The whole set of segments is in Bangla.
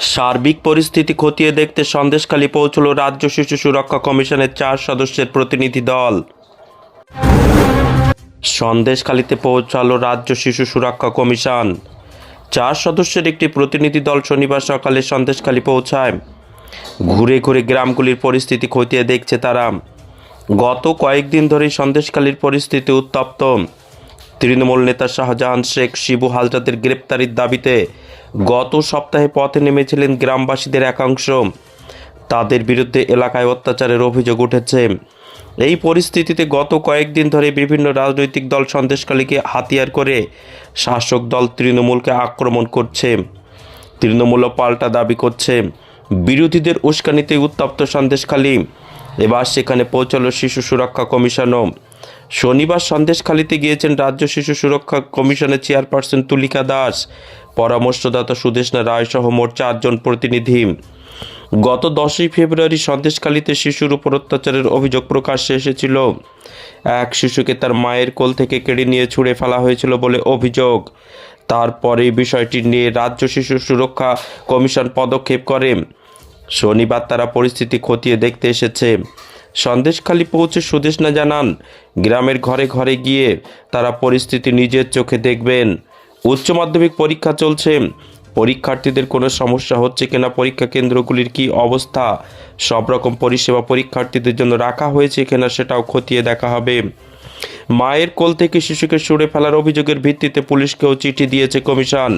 সার্বিক পরিস্থিতি খতিয়ে দেখতে সন্দেশখালী পৌঁছল রাজ্য শিশু সুরক্ষা কমিশনের চার সদস্যের প্রতিনিধি দল। সন্দেশখালীতে পৌঁছালো রাজ্য শিশু সুরক্ষা কমিশন। চার সদস্যের একটি প্রতিনিধি দল শনিবার সকালে সন্দেশখালী পৌঁছায়। ঘুরে ঘুরে গ্রামগুলির পরিস্থিতি খতিয়ে দেখছে তারা। গত কয়েকদিন ধরেই সন্দেশখালীর পরিস্থিতি উত্তপ্ত। তৃণমূল নেতা শাহজাহান শেখ, শিবু হালদাদের গ্রেপ্তারির দাবিতে গত সপ্তাহে পথে নেমেছিলেন গ্রামবাসীদের একাংশ। তাদের বিরুদ্ধে এলাকায় অত্যাচারের অভিযোগ উঠেছে। এই পরিস্থিতিতে গত কয়েকদিন ধরে বিভিন্ন রাজনৈতিক দল সন্দেশকালীকে হাতিয়ার করে শাসক দল তৃণমূলকে আক্রমণ করছে। তৃণমূলও পাল্টা দাবি করছে। বিরোধীদের উস্কানিতে উত্তপ্ত সন্দেশখালী। এবার সেখানে পৌঁছালো শিশু সুরক্ষা কমিশনও। শনিবার সন্দেশখালীতে গিয়েছেন রাজ্য শিশু সুরক্ষা কমিশনের চেয়ারপারসন তুলিকা দাস। পরামর্শদাতা সুদেশনা রায় সহ মোট চারজন প্রতিনিধি। গত দশই ফেব্রুয়ারি সন্দেশখালীতে শিশুর উপর অত্যাচারের অভিযোগ প্রকাশ্যে এসেছিল। এক শিশুকে তার মায়ের কোল থেকে কেড়ে নিয়ে ছুঁড়ে ফেলা হয়েছিল বলে অভিযোগ। তারপরে বিষয়টি নিয়ে রাজ্য শিশু সুরক্ষা কমিশন পদক্ষেপ করে। শনিবার তারা পরিস্থিতি খতিয়ে দেখতে এসেছে। সন্দেশখালী পৌঁছে সুদেশনা জানান, গ্রামের ঘরে ঘরে গিয়ে তারা পরিস্থিতি নিজের চোখে দেখবেন। উচ্চ মাধ্যমিক পরীক্ষা চলছে। পরীক্ষার্থীদের কোনো সমস্যা হচ্ছে কিনা? পরীক্ষা কেন্দ্রগুলির কি অবস্থা? সব রকম পরিষেবা পরীক্ষার্থীদের জন্য রাখা হয়েছে কিনা সেটাও খতিয়ে দেখা হবে। মায়ের কোল থেকে শিশুকে সরে ফেলার অভিযোগের ভিত্তিতে পুলিশকেও চিঠি দিয়েছে কমিশন।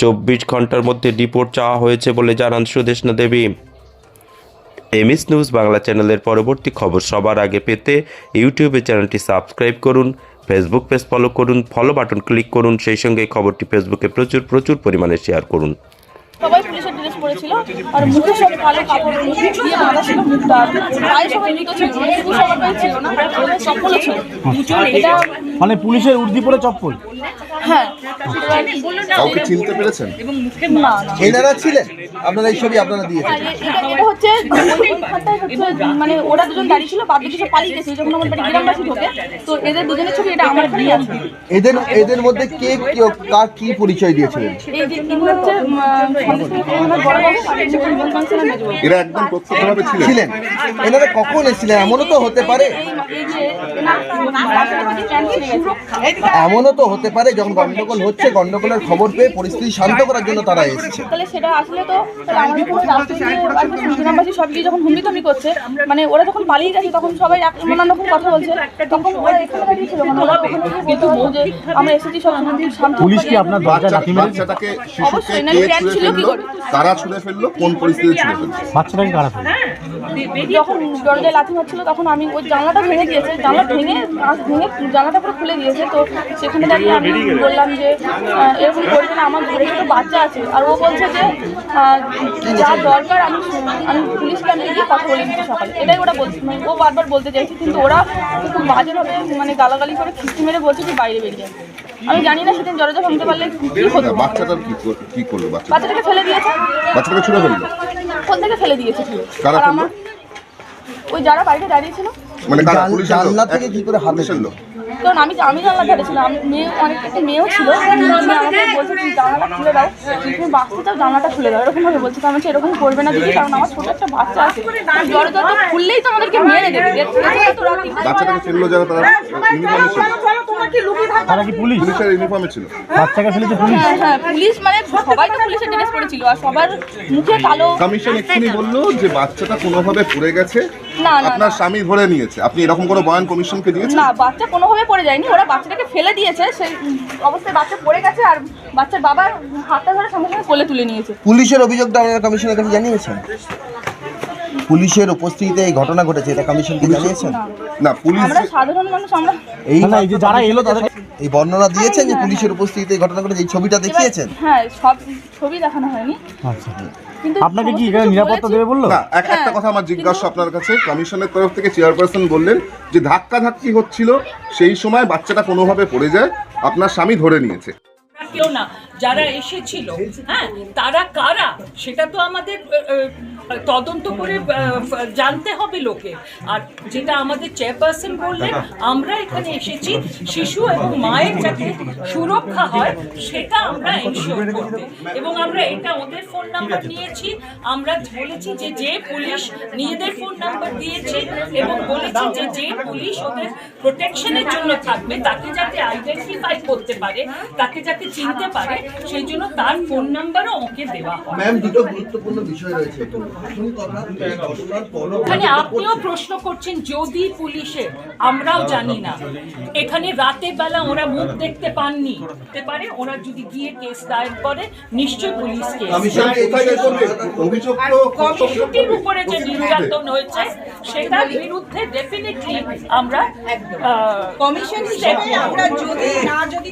চব্বিশ ঘণ্টার মধ্যে রিপোর্ট চাওয়া হয়েছে বলে জানান সুদেশনা দেবী। এমএস নিউজ বাংলা চ্যানেলের পরবর্তী খবর সবার আগে পেতে ইউটিউবে চ্যানেলটি সাবস্ক্রাইব করুন। ফেসবুক পেজ ফলো করুন ফলো বাটন ক্লিক করুন সেই সঙ্গে খবরটি ফেসবুকে প্রচুর প্রচুর পরিমাণে শেয়ার করুন। সবাই পুলিশের ড্রেস পরেছিল আর মুখে সব কালো কাপড় দিয়ে বাঁধা ছিল মুখটা। গায়ে সবাই জুতো ছিল শুধু সবার গায়ে ছিল না চপ্পলও ছিল। এটা মানে পুলিশের উর্দি পরে চপ্পল? হ্যাঁ। কাউকে চিনতে পেরেছেন? না এনারা ছিলেন। আপনারা এই ছবি আপনারা দিয়েছেন। এটা ওইখানটায় হচ্ছে মানে ওরা দুজন দাঁড়িয়ে ছিল বাদ বাকি সব পালিয়ে গেছে যখন আমার বাড়ি গ্রামবাসী ঢোকে। তো এদের দুজনের ছবি এটা আমার এখানেই আছে। এদের এদের মধ্যে কে কে- কার কি পরিচয় দিয়েছিলেন? এই যে ইনি হচ্ছে। এরা একদম প্রত্যক্ষভাবে ছিলেন। ছিলেন। এনারা কখন এসেছিলেন? এমনও তো হতে পারে। এমনও তো হতে পারে যখন গন্ডগোল হচ্ছে গন্ডগোলের খবর পেয়ে পরিস্থিতি শান্ত করার জন্য তারা এসেছে। তাহলে সেটা আসলে তো আমাদের সব যখন হুমড়ি করছে মানে ওরা যখন পালিয়ে গেছে তখন সবাই এক- নানান রকম কথা বলছে। তখন ওরা এখানে দাঁড়িয়েছিল মানে ওরা ওখানে যে আমরা এসেছি সব শান্ত পুলিশ কি আপনার দরজা লাথি মেরেছে? বাচ্চাটাকে শিশুকে কে ছুঁড়ে ফেলল করে? কারা ছুঁড়ে ফেলল কোন পরিস্থিতি ছুঁড়ে ফেলল? বাচ্চাটাকে কারা ফেলে যখন দরজায় লাথি মারছিল, তখন আমি ওই জানলাটা ভেঙে দিয়েছে। জানলা ভেঙে ভেঙে জানলাটা পুরো খুলে দিয়েছে। তো সেখানে দাঁড়িয়ে আমি বললাম যে এরকম করবে না আমার ঘরে ছোটো বাচ্চা আছে। আর ও বলছে যে যা দরকার, আমি আমি পুলিশ ক্যাম্পে গিয়ে কথা বলে দিচ্ছি সকালে। এটাই ওরা বলছে। মানে ও বারবার বলতে চাইছে, কিন্তু ওরা খুব বাজেভাবে মানে গালাগালি করে খিস্তি মেরে বলছে যে বাইরে বেরিয়ে যাবে আমি জানি না সেদিন দরজা ভাঙতে পারলে কি হতো। বাচ্চাটার কি কি করল বাচ্চা বাচ্চাটাকে ফেলে দিয়েছে? বাচ্চাটাকে ছুঁড়ে ফেলল কোন থেকে ফেলে দিয়েছে কারা আর আমার ওই যারা বাইরে দাঁড়িয়ে ছিল মানে কারা? পুলিশের জানলা থেকে কি করে হাতে পুলিশের কারণ আমি আমি জানলা ধারে ছিলাম। আমি মেয়ে অনেক একটা মেয়েও ছিল। আমাকে বলছে তুমি জানলাটা খুলে দাও। তুমি বাঁচতে চাও জানলাটা খুলে দাও। এরকম ভাবে বলছে। তো আমি এরকম করবে না দিদি কারণ আমার ছোট একটা বাচ্চা আছে। জ্বরে জ্বর খুললেই তো আমাদেরকে মেরে দেবে। বাচ্চাটাকে ফেলল যারা তারা ছিল। তারা কি পুলিশ? পুলিশের ইউনিফর্মে ছিল। বাচ্চাকে ফেলেছে পুলিশ? হ্যাঁ হ্যাঁ পুলিশ মানে সবাই তো পুলিশের ড্রেস পরেছিল আর সবার মুখে কালো কমিশন এক্ষুনি বলল যে বাচ্চাটা কোনোভাবে পড়ে গেছে না না আপনার স্বামী ধরে নিয়েছে। আপনি এরকম কোনো বয়ান কমিশনকে দিয়েছেন? না বাচ্চা কোনোভাবে পড়ে যায়নি। ওরা বাচ্চাটাকে ফেলে দিয়েছে সেই অবস্থায় বাচ্চা পড়ে গেছে আর বাচ্চার বাবা হাতটা ধরে সঙ্গে সঙ্গে কোলে তুলে নিয়েছে। পুলিশের অভিযোগটা আপনারা কমিশনের কাছে জানিয়েছেন পুলিশের উপস্থিতিতে এই ঘটনা ঘটেছে এটা কমিশন কমিশনকে জানিয়েছেন? না পুলিশ আমরা সাধারণ মানুষ আমরা এই না, এই যে যারা এলো তাদের এই বর্ণনা দিয়েছেন যে পুলিশের উপস্থিতিতে এই ঘটনা ঘটেছে এই ছবিটা দেখিয়েছেন? হ্যাঁ সব ছবি দেখানো হয়নি। আচ্ছা। কিন্তু আপনাকে কি এখানে নিরাপত্তা। দেবে বলল? না এক একটা কথা আমার জিজ্ঞাসা আপনার কাছে। কমিশনের তরফ থেকে চেয়ারপারসন বললেন যে ধাক্কা ধাক্কি হচ্ছিল সেই সময় বাচ্চাটা কোনোভাবে পড়ে যায় আপনার স্বামী ধরে নিয়েছে। কেউ না। যারা এসেছিল হ্যাঁ তারা কারা? সেটা তো আমাদের তদন্ত করে জানতে হবে লোকে। আর যেটা আমাদের চেয়ারপারসন বললেন, আমরা এখানে এসেছি, শিশু এবং মায়ের যাতে সুরক্ষা হয়, সেটা আমরা এনশিওর করতে এবং আমরা এটা ওদের ফোন নাম্বার নিয়েছি। আমরা বলেছি যে যে পুলিশ নিজেদের ফোন নাম্বার দিয়েছি এবং বলেছি যে যে পুলিশ ওদের প্রোটেকশনের জন্য থাকবে, তাকে যাতে আইডেন্টিফাই করতে পারে, তাকে যাতে চিনতে পারে সেই জন্য তার ফোন নাম্বারও ওকে দেওয়া ম্যাম দুটো গুরুত্বপূর্ণ বিষয় রয়েছে। এখানে আপনিও প্রশ্ন করছেন যদি পুলিশের আমরাও জানি না। এখানে রাতের বেলা ওরা মুখ দেখতে পাননি। হতে পারে ওরা যদি গিয়ে কেস দায়ের করে নিশ্চয়ই পুলিশ কেস কমিশন কোথায় কি করবে? অভিযোগ তো শিশুটির উপরে যে নির্যাতন হয়েছে সেটার বিরুদ্ধে ডেফিনেটলি আমরা কমিশন হিসেবে আমরা যদি না যদি